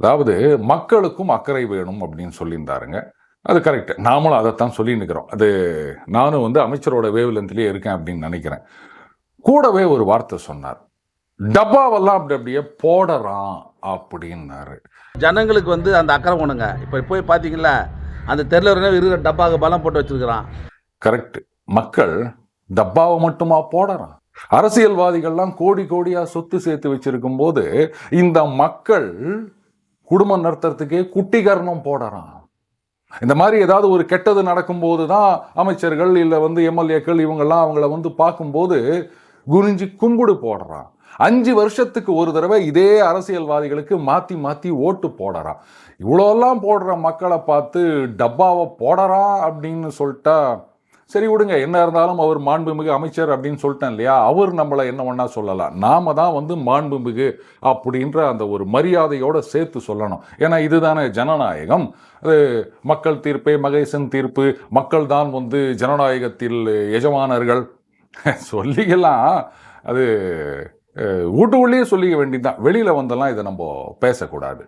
அதாவது மக்களுக்கும் அக்கறை வேணும் அப்படின்னு சொல்லியிருந்தாருங்க. அது கரெக்ட் நாமளும் அதைத்தான் சொல்லி நிற்கிறோம் அது நானும் வந்து அமைச்சரோட வேவ்லென்த்லேயே இருக்கேன் அப்படின்னு நினைக்கிறேன். கூடவே ஒரு வார்த்தை சொன்னார். டப்பாவெல்லாம் அப்படி அப்படியே போடுறான் அப்படின்னாரு. ஜனங்களுக்கு வந்து அந்த அக்கறை ஒண்ணுங்க இப்போ போய் பார்த்தீங்களா அந்த தெருல இருக்கிற டப்பாவுக்கு பலம் போட்டு வச்சிருக்கிறான். கரெக்ட் மக்கள் டப்பாவை மட்டுமா போடுறான்? அரசியல்வாதிகள்லாம் கோடி கோடியா சொத்து சேர்த்து வச்சிருக்கும் போது இந்த மக்கள் குடும்பம் நடத்துறதுக்கே குட்டிகரணம் போடுறான் இந்த மாதிரி ஏதாவது ஒரு கெட்டது நடக்கும்போது தான் அமைச்சர்கள் இல்லை வந்து எம்எல்ஏக்கள் இவங்கெல்லாம் அவங்கள வந்து பார்க்கும்போது குனிஞ்சு கும்பிடு போடுறான் அஞ்சு வருஷத்துக்கு ஒரு தடவை இதே அரசியல்வாதிகளுக்கு மாற்றி மாற்றி ஓட்டு போடுறான் இவ்வளோலாம் போடுற மக்களை பார்த்து டப்பாவை போடுறான் அப்படின்னு சொல்லிட்டா சரி விடுங்க என்ன இருந்தாலும் அவர் மாண்புமிகு அமைச்சர் அப்படின்னு சொல்லிட்டேன் இல்லையா? அவர் நம்மளை என்ன ஒன்றா சொல்லலாம் நாம தான் வந்து மாண்புமிகு அப்படின்ற அந்த ஒரு மரியாதையோடு சேர்த்து சொல்லணும். ஏன்னா இதுதானே ஜனநாயகம். அது மக்கள் தீர்ப்பே மகேசன் தீர்ப்பு மக்கள் தான் வந்து ஜனநாயகத்தில் எஜமானர்கள். சொல்லிக்கலாம். அது அஹ், வீட்டுக்குள்ளேயே சொல்லிக்க வேண்டியதுதான். வெளியில் வந்தெல்லாம் இதை நம்ம பேசக்கூடாது.